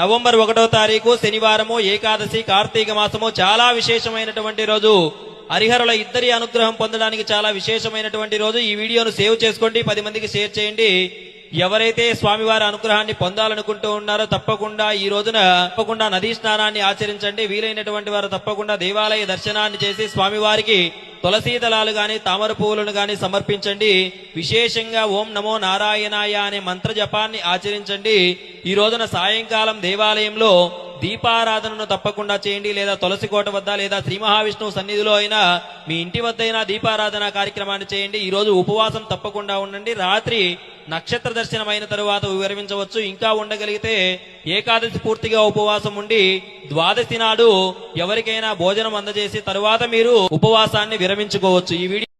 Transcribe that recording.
November ఒకటో తారీఖు శనివారము ఏకాదశి కార్తీక మాసము చాలా విశేషమైనటువంటి రోజు. హరిహరుల ఇద్దరి అనుగ్రహం పొందడానికి చాలా విశేషమైనటువంటి రోజు. ఈ వీడియోను సేవ్ చేసుకోండి పది మందికి షేర్ చేయండి. ఎవరైతే స్వామివారి అనుగ్రహాన్ని పొందాలనుకుంటూ ఉన్నారో తప్పకుండా ఈ రోజున తప్పకుండా నదీ స్నానాన్ని ఆచరించండి. వీలైనటువంటి వారు తప్పకుండా దేవాలయ దర్శనాన్ని చేసి స్వామివారికి తులసీ దళాలు గాని తామర పువ్వులను గాని సమర్పించండి. విశేషంగా ఓం నమో నారాయణాయ అనే మంత్ర జపాన్ని ఆచరించండి. ఈ రోజున సాయంకాలం దేవాలయంలో దీపారాధనను తప్పకుండా చేయండి లేదా తులసి కోట వద్ద లేదా శ్రీ మహావిష్ణువు సన్నిధిలో అయినా మీ ఇంటి వద్ద అయినా దీపారాధన కార్యక్రమాన్ని చేయండి. ఈ రోజు ఉపవాసం తప్పకుండా ఉండండి. రాత్రి నక్షత్ర దర్శనం అయిన తరువాత విరమించవచ్చు ఇంకా ఉండగలిగితే ఏకాదశి పూర్తిగా ఉపవాసం ఉండి ద్వాదశి నాడు ఎవరికైనా భోజనం అందజేసి తరువాత మీరు ఉపవాసాన్ని విరమించుకోవచ్చు. ఈ వీడియో